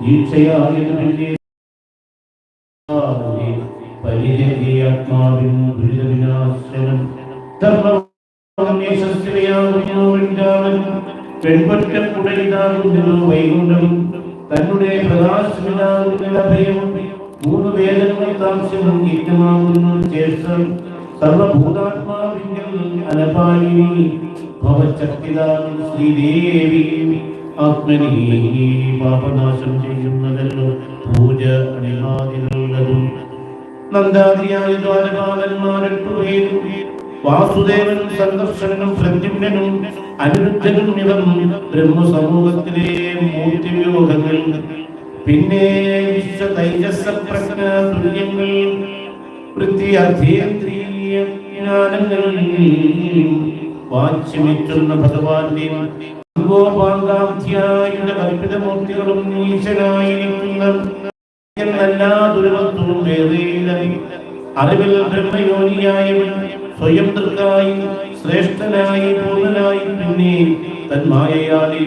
ദീക്ഷയായതിനെ പരിചര്യാത്മാവിൻ ദുരിതവിനാശനം. പെൺപറ്റക്കുടലിതാകുന്നതോ വൈകുണ്ഠം. തന്നെ പ്രകാശമിതാകുന്ന ഭയം മൂന്ന് വേദങ്ങൾ താമസം യജ്ഞമാകുന്നു ശേഷം സർവഭൂതാത്മാവിങ്കൽ അനപായിനി ഭവശക്തിദാനം ശ്രീദേവി. ആത്മനി പാപനാശം ചെയ്യുന്നതല്ലോ പൂജ അണിമാതിലുള്ളതും നന്ദാദിയായ ദ്വാരപാലന്മാരെട്ടു വാസുദേവൻ സംഘർഷനും പ്രദ്യുമ്നും അനിരുദ്ധനും ഇവർ ബ്രഹ്മസമൂഹത്തിലെ മൂർത്തിവ്യൂഹങ്ങൾ പിന്നെ വിശ്വ തൈജസ തുല്യങ്ങൾ വൃത്തി അധീന്ദ്രിയ ജ്ഞാനങ്ങൾ വാച്യമിറ്റുന്ന ഭഗവാന്റെ അംഗോപാങ്കാധ്യായുടെ കൽപ്പിതമൂർത്തികളും ഈശ്വരായിരിക്കുന്ന എല്ലാ ദുരവത്വവും വേറെയില്ല. അറിവിൽ ബ്രഹ്മയോനിയായവൻ സ്വയം തൃക്കായി ശ്രേഷ്ഠനായി പൂർണനായി പിന്നെ തന്മായയാലി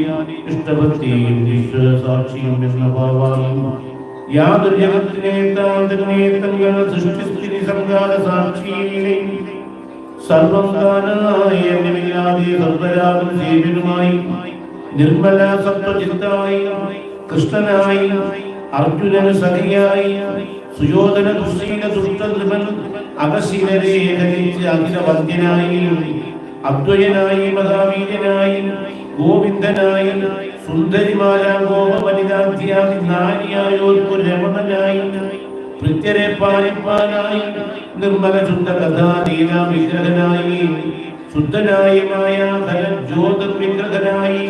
ഇഷ്ടഭക്തിയും വിശ്വസാക്ഷിയും എന്ന ഭാവാലും യാതൊരു ജഗത്തിനെ താൻ തന്നെ തങ്ങൾ സൃഷ്ടിസ്ഥിതി സംഘാത സാക്ഷിയിലെ സർവം എന്നിവയില്ലാതെ സർവരാഗം സേവനുമായി നിർമ്മല സത്വചിത്തായി കൃഷ്ണനായി അർജുനന് സഖിയായി സുയോധന ദുശീല ദുഷ്ടനൃപൻ അകശീലരെ ഏകരിച്ച് അഖിലവന്ദ്യനായി അദ്വയനായി മതാവീര്യനായി ഗോവിന്ദനായി സുന്ദരിമാല ഗോപ വനിതാധ്യാതി നാരിയായോർക്കു രമണനായി ഭൃത്യരെ പാലിപ്പാനായി നിർമ്മല ശുദ്ധ കഥാതീല വിഗ്രഹനായി ശുദ്ധനായി മായ ധന ജ്യോതി വിഗ്രഹനായി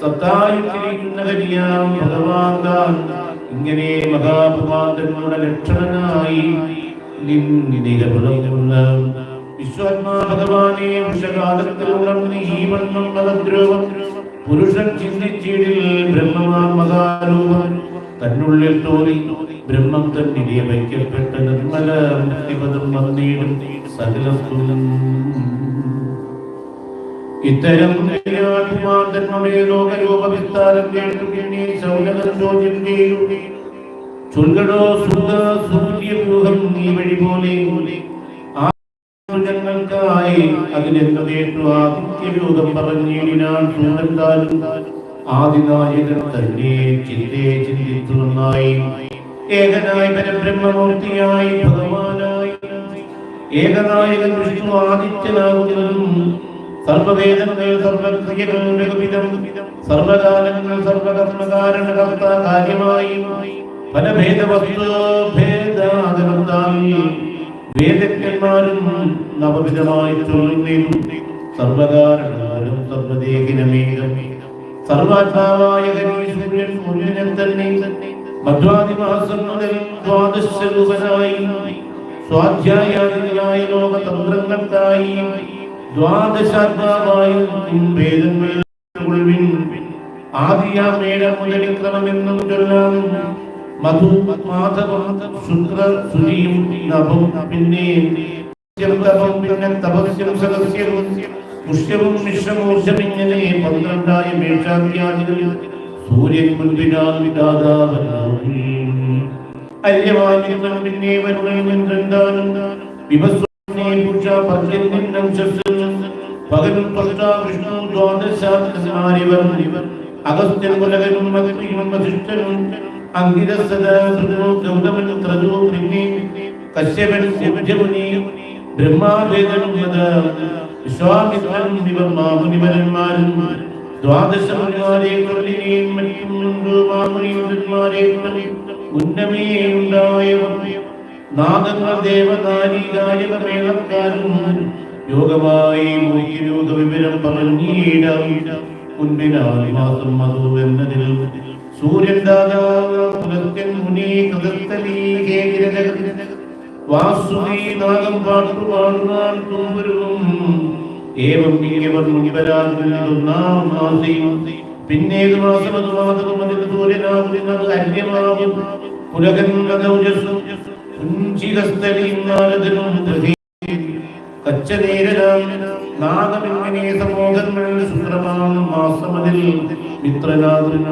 സത്തായിരിക്കുന്നവരിയാം ഭഗവാൻ ഇങ്ങനെ മഹാപുമാന്തങ്ങളുടെ ലക്ഷണനായി നിന്നികപ്പെടുന്ന വിശ്വാത്മാ ഭഗവാനെ വിഷകാലത്തിൽ ഉണർന്ന് ഈ വണ്ണം മതദ്രോഹം പുരുഷൻ ചിന്തിച്ചിടിൽ ബ്രഹ്മമാം മഹാരൂപം തന്നുള്ളിൽ തോന്നി ബ്രഹ്മം തന്നിലെ വയ്ക്കപ്പെട്ട നിർമ്മല മുക്തിപദം വന്നീടും സകലസ്തും ഇത്തരം ആത്മാന്തന്മയുടെ ലോകരൂപ വിസ്താരം കേട്ടുകിണി സൗലകം ചോദ്യം ചെയ്യുകയും ചൊല്ലടോ സുഖ സൂര്യവ്യൂഹം നീ വഴി പോലെ. സൂര്യന്താലും ആദിനായകൻ തന്നെ ചിന്തേ ചിന്തിച്ചു നന്നായി. ഏകനായി പരബ്രഹ്മമൂർത്തിയായി ഭഗവാനായി. ഏകനായകൻ വിഷ്ണു ആദിത്യനാകുന്നതും രഘുവിധം സർവകാലങ്ങൾ കാര്യമായി. നവവിധമായി തന്നെ ദ്വാദശാത്മാവായും വേദങ്ങളിൽ ഉൾവിൻ ആദിയാമേട മുതലിക്രമമെന്നും ചൊല്ലാം. മധു മാധവം ശുക്ര സുരിയും നഭം പിന്നെ പിന്നെ തപസ്യം സദസ്യവും പുഷ്യവും മിശ്രമൂർജം ഇങ്ങനെ പന്ത്രണ്ടായ മേഷാദ്യാദികൾ സൂര്യൻ മുൻപിനാൽ ദാതാവൻ അര്യവാനികൾ പിന്നെ പർജന്യം ശസ്ത്രം പകലും പതിനാ വിഷ്ണു ദ്വാദശാത്മാരിവർ അഗസ്ത്യൻ മകനും വസിഷ്ഠനും അങ്കിരസദ ഗൗതമൻ ക്രതു പിന്നെ കശ്യപൻ സൂര്യമുനി ബ്രഹ്മാവേദനും വിശ്വാമിത്രനും ഇവർ മാമുനിവരന്മാരും ദ്വാദശ മുനിമാരെ കൊല്ലിനെയും മറ്റും മാമുനിമാരെ ഉന്നമേ ഉണ്ടായവർ നാദങ്ങൾ ദേവനാരികായക മേളക്കാരും യോഗമായി യോഗ വിവരം പറഞ്ഞിടാം. മാസം മധു എന്നതിൽ സൂര്യൻ ദാതാവ് പുലർത്തൻ മുനി കൃതത്തലീ വാസുമീ നാഗം പാട്ടുപാടുവാൻ തുമ്പരുവും. ഏവം ഇങ്ങവർ മുനിവരാകുന്നാം മാസിയും പിന്നേത് മാസം അത് മാതകം അതിന് സൂര്യനാകുന്നത് അന്യമാവും പുലകൻ നാരദനും കച്ചനേരനാം നാഗമിങ്ങനെ സമൂഹങ്ങൾ സുന്ദരമാം മാസമതിൽ മിത്രനാഥുരൻ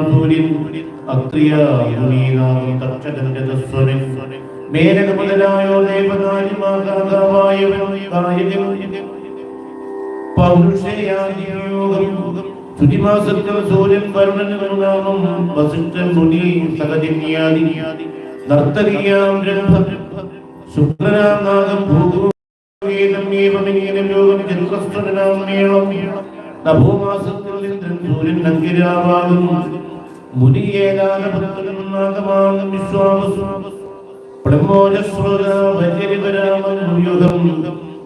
അത്രിയ മുനീനാഥൻ തക്ഷകന്റെ തസ്വരൻ മേനക മുതലായോ ദേവകാരിമാകാവായവൻ ഗായകൻ. പൗരുഷയാദിയോഗം ശുചിമാസത്തിൽ സൂര്യൻ വരുണനുനാമം വസിഷ്ഠൻ മുനി സഹജന്യാദി. നർത്തകിയാം രംഭം ശുക്രനാം നാഗം ഭൂതം ഏവമിങ്ങനെ യോഗം ജന്മസ്ഥനാം മേളം നഭോമാസത്തിൽ ഇന്ദ്രൻ സൂര്യൻ നങ്കിരാവാകും മുനിയേലാനപുത്രനും നാഗമാകും വിശ്വാമസ്വാമസ് ബ്രഹ്മോജസ്രോത വര്യരിപരാമം യുഗം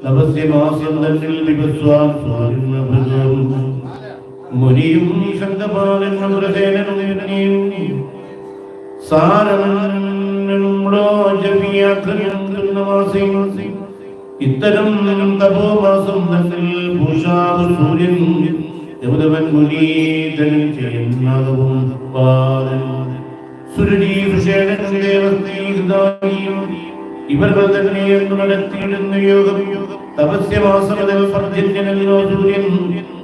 നവസ്യമാസം തന്നിൽ വിപസ്വാൻ സ്വാരുന്നഭൃതം മുനിയും ശന്തപാലൻ മൃതേനും സാരമോജമിയാക്രമം ഇത്തരം തപോമാസം തന്നിൽ ഭൂഷാവ് സൂര്യൻ യമുദവൻ മുനീതൻ ചെയ്യുന്നതും പാദൻ. സുരജി ഋഷേണനും ദേവസ്നേഹിതായും ഇവർ തന്നെ എന്ന് നടത്തിയിടുന്ന യോഗം തപസ്യമാസമതിൽ പർജന്യനല്ലോ സൂര്യൻ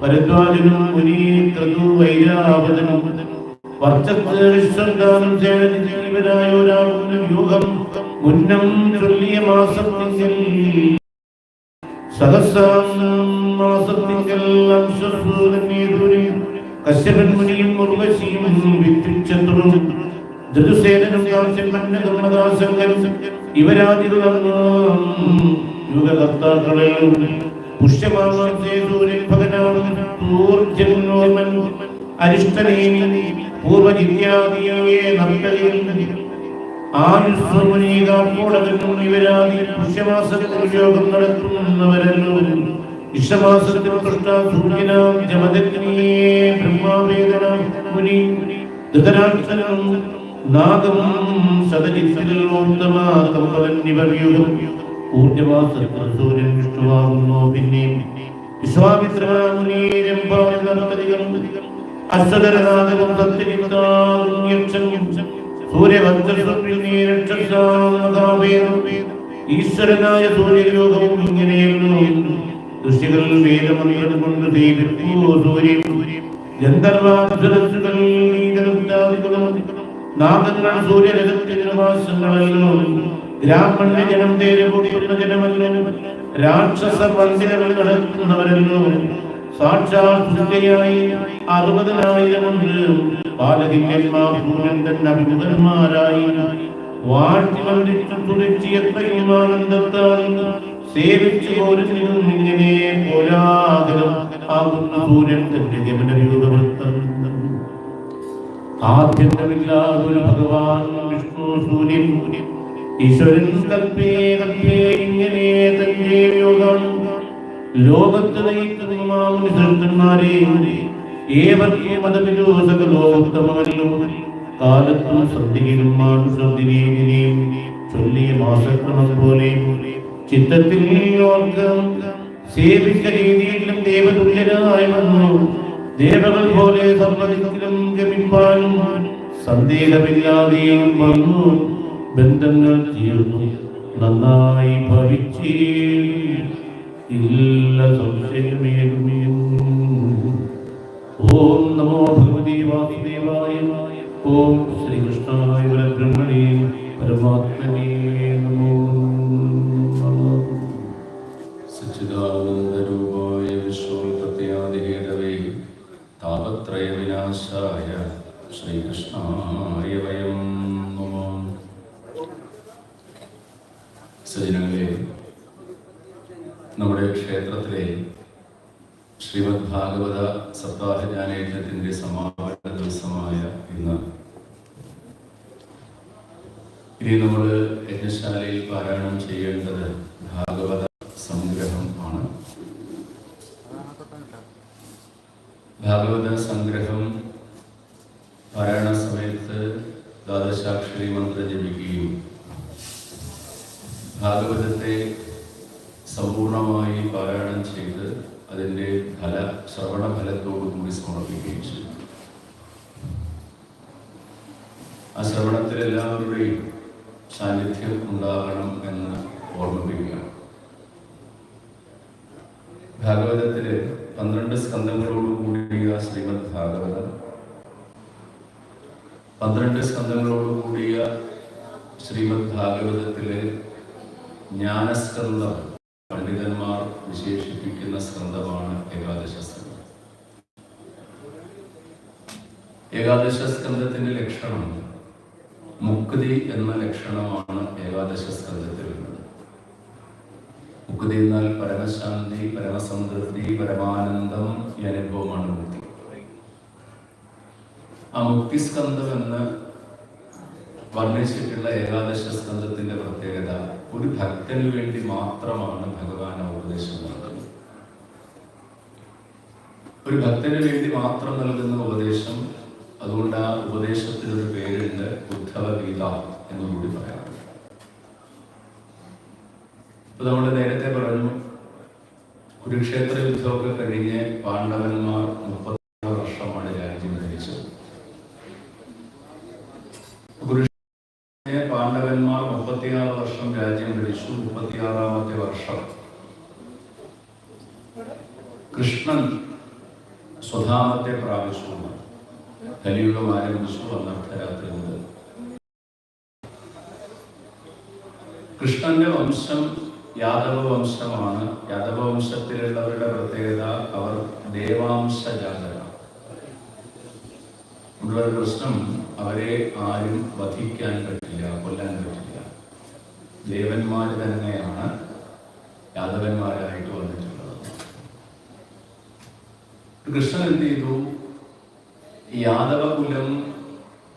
ഭരദ്വാജനും മുനി ക്രതു വൈരാവതനും വിശ്വന്താനം സേനരായ ഒരാളും യോഗം മുന്നം ചൊല്ലിയ മാസത്തിൽ സഹസ്രമാസത്തിങ്കൽ കശ്യപൻ മുനിയും ഉർവശിയും വിത്തിച്ചതും ധൃതുസേനനും യാസ്യന്മന്നകർമ്മദാസങ്കരും ഇവരാതിരുന്ന യുഗകർത്താക്കളിൽ പുഷ്യമാസേ സൂര്യൻ ഭഗനാമൻ ഊർജന്നോർമൻ അരിഷ്ടനേമി പൂർവജിത്യാദിയെ നർത്തകയിൽ ആയുസ്വമുനീകാപ്പോടകനും ഇവരാതി പുഷ്യമാസത്തിൽ യോഗം നടത്തുന്നവരല്ലോ ഇഷ്ടമാസത്തിൽ കൃഷ്ണ സൂര്യനാം ജമദഗ്നിയെ ബ്രഹ്മാവേദന മുനി ധൃതരാക്ഷനും നാഗം ശതജിത്തിൽ ഉത്തമ കമ്പവൻ ഇവർ യുഗം ഊർജമാസത്തിൽ സൂര്യൻ വിഷ്ണുവാകുന്നു പിന്നെ വിശ്വാമിത്ര മുനി ഈശ്വരനായ സൂര്യലോകവും ഇങ്ങനെയല്ലോ ഋഷികൾ വേദമന്ത്രം കൊണ്ട് ദൈവിക്കോ സൂര്യൻ ഗന്ധർവാസുരസുകൾ നാഗങ്ങൾ സൂര്യരഥത്തിന് വാസങ്ങളല്ലോ ഗ്രാമണ്യ ജനം തേരെ കൂടിയുള്ള ജനമല്ലോ രാക്ഷസ മന്ദിരങ്ങൾ നടത്തുന്നവരല്ലോ സാക്ഷാൽ സുന്ദരിയായി അറുപതിനായിരമുണ്ട്. ബാലകിന്യന്മാർ ഭൂനന്ദൻ അഭിമുഖന്മാരായി വാഴ്ത്തിമരിച്ചു തുറിച്ച് എത്രയും ആനന്ദത്താൽ സേവിച്ചു പോരുന്നു ഇങ്ങനെ പോരാകരം ആകുന്ന സൂര്യൻ തന്റെ ഗമനരൂപവൃത്തം ആദ്യന്തമില്ലാതെ ഒരു ഭഗവാൻ വിഷ്ണു സൂര്യൻ. ഈശ്വരൻ കൽപ്പേ കൽപ്പേ ഇങ്ങനെ തന്നെ യോഗം ഏവർക്കും കാലത്തും പോലെ പോലെ സന്ദേഹമില്ലാതെയും വന്നു. ബന്ധങ്ങൾ തീർന്നു. നന്നായി ഭവിച്ചേ. ഇല്ല സംശയമേകുമേയും ഓം നമോ ഭഗവതി വാസുദേവായ. ഓം ശ്രീകൃഷ്ണായ ബ്രഹ്മണേ പരമാത്മനേ നമ്മുടെ ക്ഷേത്രത്തിലെ ശ്രീമദ് ഭാഗവത സപ്താഹ ജ്ഞാനയജ്ഞത്തിന്റെ സമാപന ദിവസമായ ഇന്ന്. ഇനി നമ്മൾ യജ്ഞശാലയിൽ പാരായണം ചെയ്യേണ്ടത് ഭാഗവത സംഗ്രഹം ആണ്. ഭാഗവത സംഗ്രഹം പാരായണ സമയത്ത് ദ്വാദശാക്ഷരി മന്ത്രം ജപിക്കുകയും ഭാഗവതത്തെ സമ്പൂർണമായി പാരായണം ചെയ്ത് അതിന്റെ ഫല ശ്രവണ ഫലത്തോടു കൂടി സമർപ്പിക്കുകയും ചെയ്തു. ആ ശ്രവണത്തിൽ എല്ലാവരുടെയും സാന്നിധ്യം ഉണ്ടാകണം എന്ന് ഓർമ്മിപ്പിക്കുകയാണ് ഭാഗവതത്തിലെ പന്ത്രണ്ട് സ്കന്ധങ്ങളോട് കൂടിയ ശ്രീമദ് ഭാഗവതം പന്ത്രണ്ട് സ്കന്ധങ്ങളോടുകൂടിയ ശ്രീമദ് ഭാഗവതത്തിലെ ജ്ഞാനസ്കന്ധം പണ്ഡിതന്മാർ വിശേഷിപ്പിക്കുന്ന സ്കന്ധമാണ് ഏകാദശ സ്കന്ധം ഏകാദശ സ്കന്ധത്തിന്റെ ലക്ഷണം മുക്തി എന്ന ലക്ഷണമാണ് ഏകാദശ സ്കന്ധത്തിൽ ഉള്ളത്. മുക്തി എന്നാൽ പരമശാന്തി പരമസംതൃപ്തി പരമാനന്ദം ഈ അനുഭവമാണ് മുക്തി. ആ മുക്തിസ്കന്ധം എന്ന് വർണിച്ചിട്ടുള്ള ഏകാദശ സ്കന്ധത്തിന്റെ ഒരു ഭക്തന് വേണ്ടി മാത്രമാണ് ഭഗവാൻ ഉപദേശം നൽകുന്നത്. ഒരു ഭക്തന് വേണ്ടി മാത്രം നൽകുന്ന ഉപദേശം അതുകൊണ്ട് ആ ഉപദേശത്തിന് ഒരു പേരുണ്ട് ഉദ്ധവ ഗീത എന്നുകൂടി പറയാം. ഇപ്പൊ നമ്മൾ നേരത്തെ പറഞ്ഞു കുരുക്ഷേത്ര യുദ്ധമൊക്കെ കഴിഞ്ഞ് പാണ്ഡവന്മാർ മുപ്പത്തി വർഷമാണ് രാജ്യം ഭരിച്ചത് കുരുക്ഷേത്ര പാണ്ഡവന്മാർ മുപ്പത്തിയാറ് വർഷം രാജ്യം ഭരിച്ചു മുപ്പത്തിയാറാമത്തെ വർഷം കൃഷ്ണൻ സ്വധാമത്തെ പ്രാപിച്ചു കലിയുഗം ആരംഭിച്ചു അന്നർത്ഥരാത്രി മുതൽ. കൃഷ്ണന്റെ വംശം യാദവ വംശമാണ്. യാദവ വംശത്തിലുള്ളവരുടെ പ്രത്യേകത അവർ ദേവാംശ ജാതരാണ് ഉള്ളൊരു പ്രശ്നം അവരെ ആരും വധിക്കാൻ പറ്റില്ല കൊല്ലാൻ പറ്റില്ല. ദേവന്മാർ തന്നെയാണ് യാദവന്മാരായിട്ട് വന്നിട്ടുള്ളത്. കൃഷ്ണൻ എന്ത് ചെയ്തു? യാദവകുലം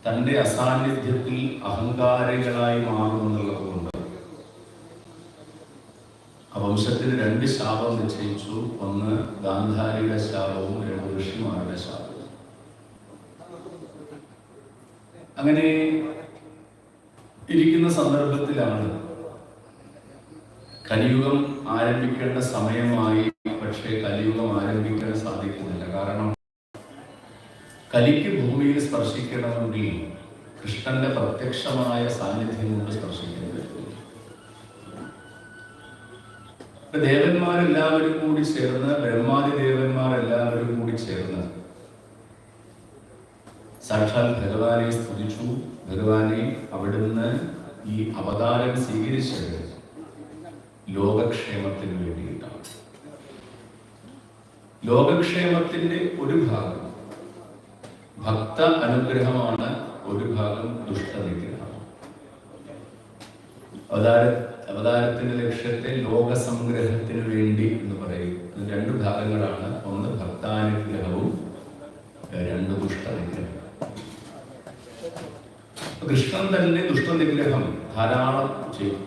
തന്റെ അസാന്നിധ്യത്തിൽ അഹങ്കാരികളായി മാറുമെന്നുള്ളത് കൊണ്ട് വംശത്തിന് രണ്ട് ശാപം നിശ്ചയിച്ചു. ഒന്ന് ഗാന്ധാരിയുടെ ശാപവും രണ്ട് ഋഷിമാരുടെ ശാപവും. അങ്ങനെ ഇരിക്കുന്ന സന്ദർഭത്തിലാണ് കലിയുഗം ആരംഭിക്കേണ്ട സമയമായി പക്ഷേ കലിയുഗം ആരംഭിക്കാൻ സാധിക്കുന്നില്ല. കാരണം കലിക്ക് ഭൂമിയിൽ സ്പർശിക്കണമെങ്കിൽ കൃഷ്ണന്റെ പ്രത്യക്ഷമായ സാന്നിധ്യം കൊണ്ട് പറ്റില്ല ദേവന്മാരെല്ലാവരും കൂടി ചേർന്ന് ബ്രഹ്മാദി ദേവന്മാരെല്ലാവരും കൂടി ചേർന്ന് സാക്ഷാൽ ഭഗവാനെ സ്തുതിച്ചു. ഭഗവാനെ അവിടുന്ന് ഈ അവതാരം സ്വീകരിച്ചത് ലോകക്ഷേമത്തിന് വേണ്ടിയിട്ടാണ്. ലോകക്ഷേമത്തിന്റെ ഒരു ഭാഗം ഭക്ത അനുഗ്രഹമാണ് ഒരു ഭാഗം ദുഷ്ടനിഗ്രഹമാണ്. അവതാര അവതാരത്തിന്റെ ലക്ഷ്യത്തെ ലോകസംഗ്രഹത്തിന് വേണ്ടി എന്ന് പറയും. രണ്ട് ഭാഗങ്ങളാണ്. ഒന്ന് ഭക്താനുഗ്രഹവും രണ്ട് ദുഷ്ടനിഗ്രഹം കൃഷ്ണൻ തന്നെ ദുഷ്ടനിഗ്രഹം ധാരാളം ചെയ്തു.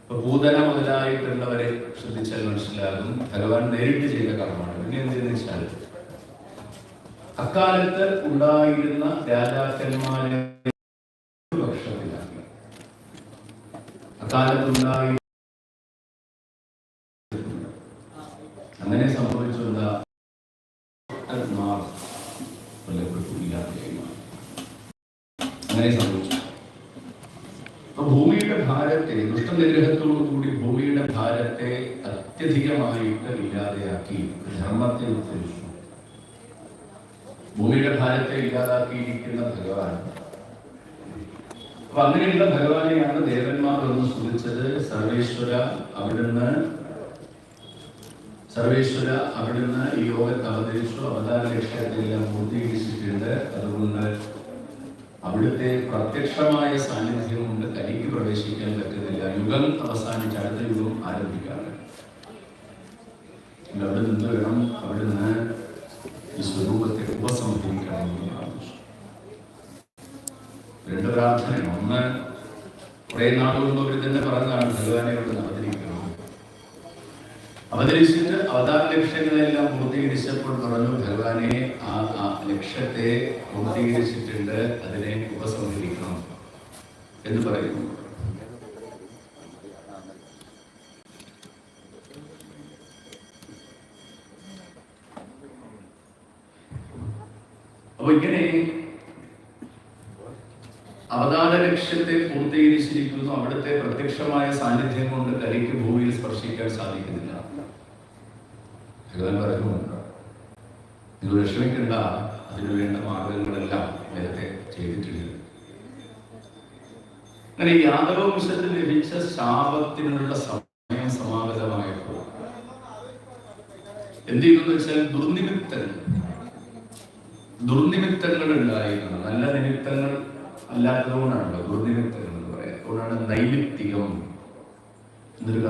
ഇപ്പൊ ഭൂതന മുതലായിട്ടുള്ളവരെ ശ്രദ്ധിച്ചാൽ മനസ്സിലാകും. ഭഗവാൻ നേരിട്ട് ചെയ്ത കർമ്മമാണ്. പിന്നെ എന്തെന്ന് വെച്ചാൽ അക്കാലത്ത് ഉണ്ടായിരുന്ന രാജാക്കന്മാരെ അക്കാലത്തുണ്ടായി അങ്ങനെ സംഭവിച്ചുള്ള കൊല്ലപ്പെട്ടു ഇല്ലാതെയായി. അങ്ങനെ സംഭവിച്ചു. അപ്പൊ ഭൂമിയുടെ ഭാരത്തെ ദുഷ്ടനിഗ്രഹത്തോടു കൂടി ഭൂമിയുടെ ഭാരത്തെ അത്യധികമായിട്ട് ഇല്ലാതെയാക്കി ധർമ്മത്തെ ഉദ്ധരിച്ചു ഭൂമിയുടെ ഭാരത്തെ ഇല്ലാതാക്കിയിരിക്കുന്ന ഭഗവാൻ. അപ്പൊ അങ്ങനെയുള്ള ഭഗവാനെയാണ് ദേവന്മാർ ഒന്ന് സ്തുതിച്ചത് സർവേശ്വര അവിടുന്ന്. സർവേശ്വര അവിടുന്ന് ഈ യോഗത്തെ അവതരിച്ചു അവതാര ലക്ഷ്യത്തെല്ലാം പൂർത്തീകരിച്ചിട്ടുണ്ട്. അതുകൊണ്ട് അവിടുത്തെ പ്രത്യക്ഷമായ സാന്നിധ്യം കൊണ്ട് തനിക്ക് പ്രവേശിക്കാൻ പറ്റുന്നില്ല. യുഗം അവസാനിച്ച് അടുത്ത യുഗം ആരംഭിക്കാറ്. അവിടെ നിന്ന് വേണം അവിടുന്ന് ഈ സ്വരൂപത്തെ ഉപസംഹരിക്കണമെന്ന് പ്രാർത്ഥിച്ചു രണ്ട് പ്രാർത്ഥനയാണ് ഒന്ന് കുറെ നാളുകൊണ്ട് അവർ തന്നെ പറഞ്ഞതാണ്. ഭഗവാനെ അവതരിക്കണം അവതരിച്ചിട്ട് അവതാര ലക്ഷ്യങ്ങളെല്ലാം പൂർത്തീകരിച്ചപ്പോൾ പറഞ്ഞു ഭഗവാനെ ആ ലക്ഷ്യത്തെ പൂർത്തീകരിച്ചിട്ടുണ്ട് അതിനെ ഉപസംഹരിക്കണം എന്ന് പറയുന്നു. അപ്പൊ ഇങ്ങനെ അവതാര ലക്ഷ്യത്തെ പൂർത്തീകരിച്ചിരിക്കുന്നു. അവിടുത്തെ പ്രത്യക്ഷമായ സാന്നിധ്യം കൊണ്ട് കലിക്ക് ഭൂമിയിൽ സ്പർശിക്കാൻ സാധിക്കുന്നില്ല. ഭഗവാൻ പറയുന്നുണ്ട് നിങ്ങൾ വിഷമിക്കേണ്ട അതിനു വേണ്ട മാർഗങ്ങളെല്ലാം നേരത്തെ ചെയ്തിട്ടുണ്ട്. അങ്ങനെ യാദവ വംശത്തിൽ ലഭിച്ച ശാപത്തിനുള്ള സമയം സമാഗതമായപ്പോൾ എന്ത് ചെയ്തെന്ന് വെച്ചാൽ ദുർനിമിത്തങ്ങൾ ദുർനിമിത്തങ്ങൾ ഉണ്ടായിരുന്നു. നല്ല നിമിത്തങ്ങൾ അല്ലാത്തതുകൊണ്ടാണല്ലോ ദുർനിമിത്തങ്ങൾ എന്ന് പറയാം അതുകൊണ്ടാണ് നൈമിത്തികം എന്നൊരു